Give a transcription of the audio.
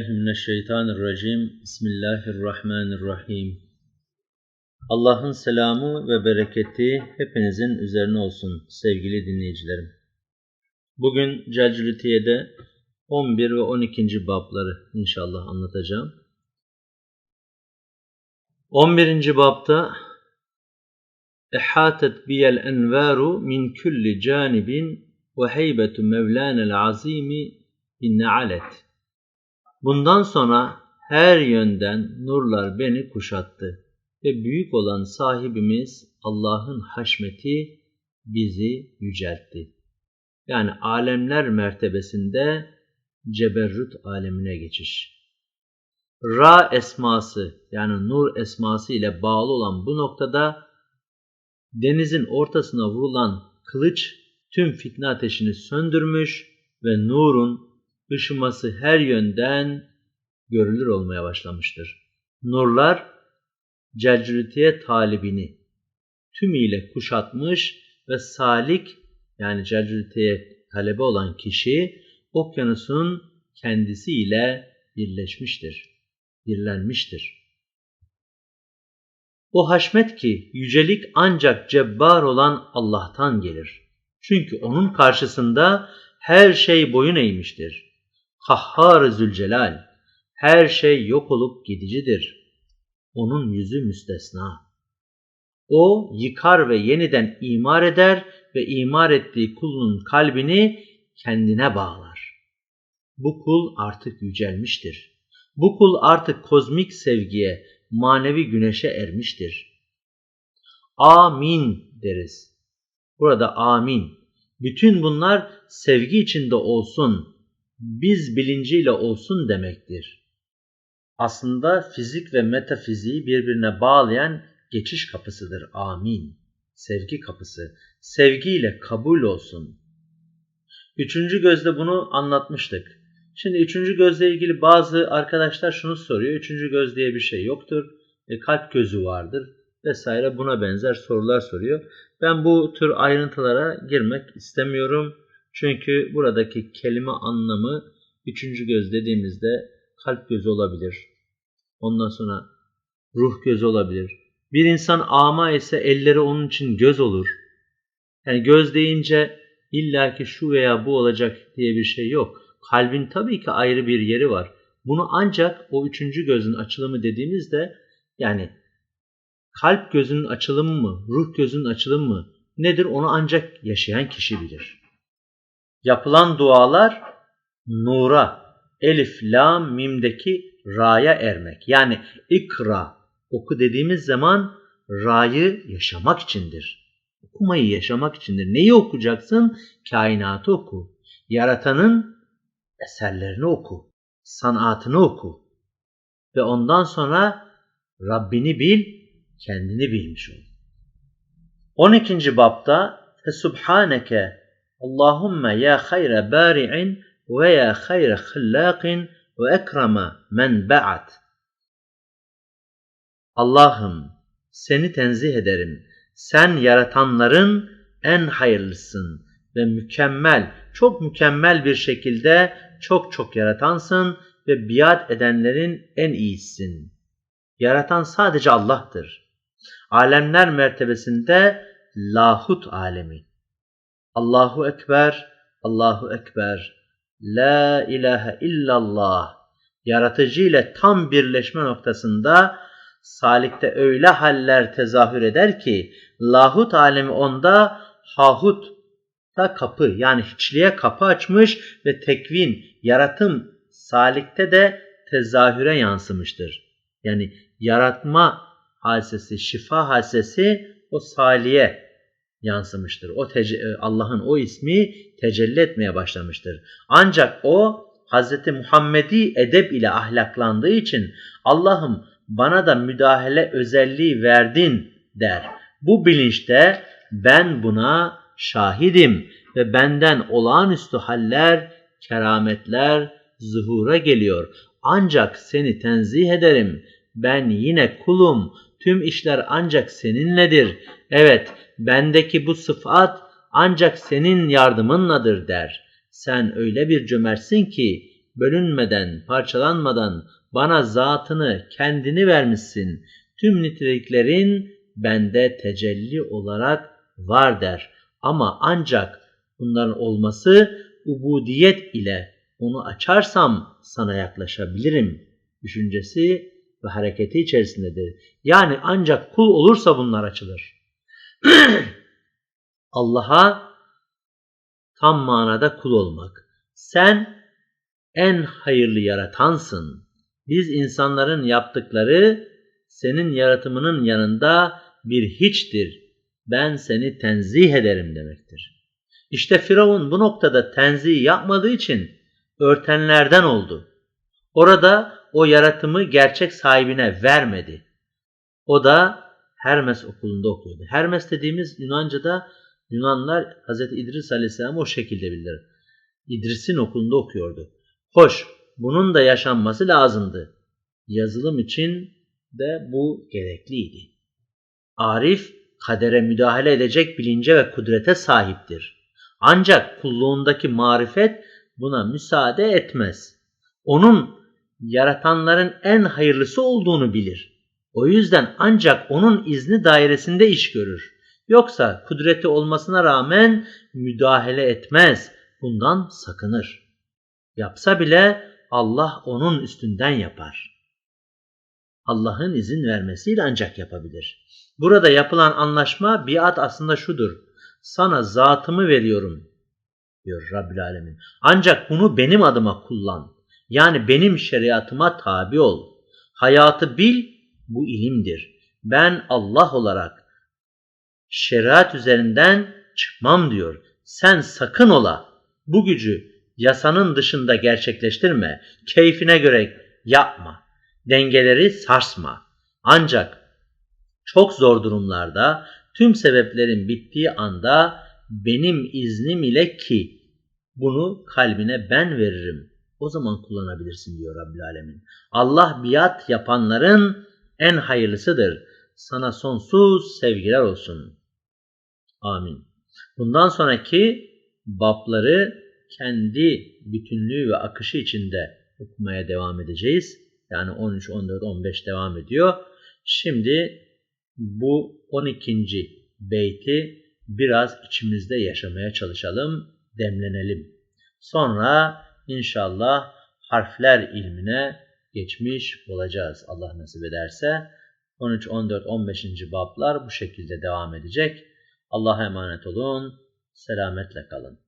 Euzu billahi mineşşeytanirracim. Bismillahirrahmanirrahim. Allah'ın selamı ve bereketi hepinizin üzerine olsun sevgili dinleyicilerim. Bugün Celcülütiye'de 11 ve 12. babları inşallah anlatacağım. 11. babta Ehatet biyel envaru min kulli canibin ve heybetu mevlanel azimi innealet. Bundan sonra her yönden nurlar beni kuşattı ve büyük olan sahibimiz Allah'ın haşmeti bizi yüceltti. Yani alemler mertebesinde ceberrut alemine geçiş. Ra esması yani nur esması ile bağlı olan bu noktada denizin ortasına vurulan kılıç tüm fitne ateşini söndürmüş ve nurun ışıması her yönden görülür olmaya başlamıştır. Nurlar celcülitiye talibini tümüyle kuşatmış ve salik yani celcülitiye talebe olan kişi okyanusun kendisiyle birleşmiştir, birlenmiştir. O haşmet ki yücelik ancak cebbar olan Allah'tan gelir. Çünkü onun karşısında her şey boyun eğmiştir. Kahhar Zülcelal, her şey yok olup gidicidir. Onun yüzü müstesna. O yıkar ve yeniden imar eder ve imar ettiği kulunun kalbini kendine bağlar. Bu kul artık yücelmiştir. Bu kul artık kozmik sevgiye, manevi güneşe ermiştir. Amin deriz. Burada amin. Bütün bunlar sevgi içinde olsun, biz bilinciyle olsun demektir. Aslında fizik ve metafiziği birbirine bağlayan geçiş kapısıdır. Amin. Sevgi kapısı. Sevgiyle kabul olsun. Üçüncü gözde bunu anlatmıştık. Şimdi üçüncü gözle ilgili bazı arkadaşlar şunu soruyor. Üçüncü göz diye bir şey yoktur. E, kalp gözü vardır vesaire buna benzer sorular soruyor. Ben bu tür ayrıntılara girmek istemiyorum. Çünkü buradaki kelime anlamı üçüncü göz dediğimizde kalp gözü olabilir. Ondan sonra ruh gözü olabilir. Bir insan ama ise elleri onun için göz olur. Yani göz deyince illaki şu veya bu olacak diye bir şey yok. Kalbin tabii ki ayrı bir yeri var. Bunu ancak o üçüncü gözün açılımı dediğimizde yani kalp gözünün açılımı mı, ruh gözünün açılımı mı nedir onu ancak yaşayan kişi bilir. Yapılan dualar nura, elif, lam, mimdeki ra'ya ermek. Yani ikra, oku dediğimiz zaman ra'yı yaşamak içindir. Okumayı yaşamak içindir. Neyi okuyacaksın? Kainatı oku. Yaratanın eserlerini oku. Sanatını oku. Ve ondan sonra Rabbini bil, kendini bilmiş ol. 12. bapta Fesubhaneke Allahümme ya hayre bari'in ve ya hayre hillâkin ve ekreme men ba'at. Allah'ım seni tenzih ederim. Sen yaratanların en hayırlısın ve mükemmel, çok mükemmel bir şekilde çok çok yaratansın ve biat edenlerin en iyisisin. Yaratan sadece Allah'tır. Alemler mertebesinde lahut alemi. Allahu Ekber, Allahu Ekber, La ilahe illallah. Yaratıcı ile tam birleşme noktasında salikte öyle haller tezahür eder ki lahut alemi onda hahut da kapı yani hiçliğe kapı açmış ve tekvin, yaratım salikte de tezahüre yansımıştır. Yani yaratma hadisesi, şifa hadisesi o saliye yansımıştır. O e, Allah'ın o ismi tecelli etmeye başlamıştır. Ancak o Hz. Muhammedi edep ile ahlaklandığı için Allah'ım bana da müdahale özelliği verdin der. Bu bilinçte ben buna şahidim ve benden olağanüstü haller, kerametler zuhura geliyor. Ancak seni tenzih ederim. Ben yine kulum. Tüm işler ancak seninledir. Evet, bendeki bu sıfat ancak senin yardımınladır der. Sen öyle bir cömertsin ki bölünmeden, parçalanmadan bana zatını, kendini vermişsin. Tüm niteliklerin bende tecelli olarak var der. Ama ancak bunların olması ubudiyet ile onu açarsam sana yaklaşabilirim düşüncesi ve hareketi içerisindedir. Yani ancak kul olursa bunlar açılır. Allah'a tam manada kul olmak. Sen en hayırlı yaratansın. Biz insanların yaptıkları senin yaratımının yanında bir hiçtir. Ben seni tenzih ederim demektir. İşte Firavun bu noktada tenzih yapmadığı için örtenlerden oldu. Orada o yaratımı gerçek sahibine vermedi. O da Hermes okulunda okuyordu. Hermes dediğimiz Yunanca'da Yunanlar Hz. İdris Aleyhisselam o şekilde bilir. İdris'in okulunda okuyordu. Hoş, bunun da yaşanması lazımdı. Yazılım için de bu gerekliydi. Arif, kadere müdahale edecek bilince ve kudrete sahiptir. Ancak kulluğundaki marifet buna müsaade etmez. Onun yaratanların en hayırlısı olduğunu bilir. O yüzden ancak onun izni dairesinde iş görür. Yoksa kudreti olmasına rağmen müdahale etmez. Bundan sakınır. Yapsa bile Allah onun üstünden yapar. Allah'ın izin vermesiyle ancak yapabilir. Burada yapılan anlaşma biat aslında şudur. Sana zatımı veriyorum diyor Rabbil Alemin. Ancak bunu benim adıma kullan. Yani benim şeriatıma tabi ol. Hayatı bil, bu ilimdir. Ben Allah olarak şeriat üzerinden çıkmam diyor. Sen sakın ola. Bu gücü yasanın dışında gerçekleştirme. Keyfine göre yapma. Dengeleri sarsma. Ancak çok zor durumlarda tüm sebeplerin bittiği anda benim iznim ile ki bunu kalbine ben veririm. O zaman kullanabilirsin diyor Rabbil Alemin. Allah biat yapanların en hayırlısıdır. Sana sonsuz sevgiler olsun. Amin. Bundan sonraki babları kendi bütünlüğü ve akışı içinde okumaya devam edeceğiz. Yani 13, 14, 15 devam ediyor. Şimdi bu 12. beyti biraz içimizde yaşamaya çalışalım, demlenelim. Sonra inşallah harfler ilmine geçmiş olacağız Allah nasip ederse. 13, 14, 15. bablar bu şekilde devam edecek. Allah'a emanet olun. Selametle kalın.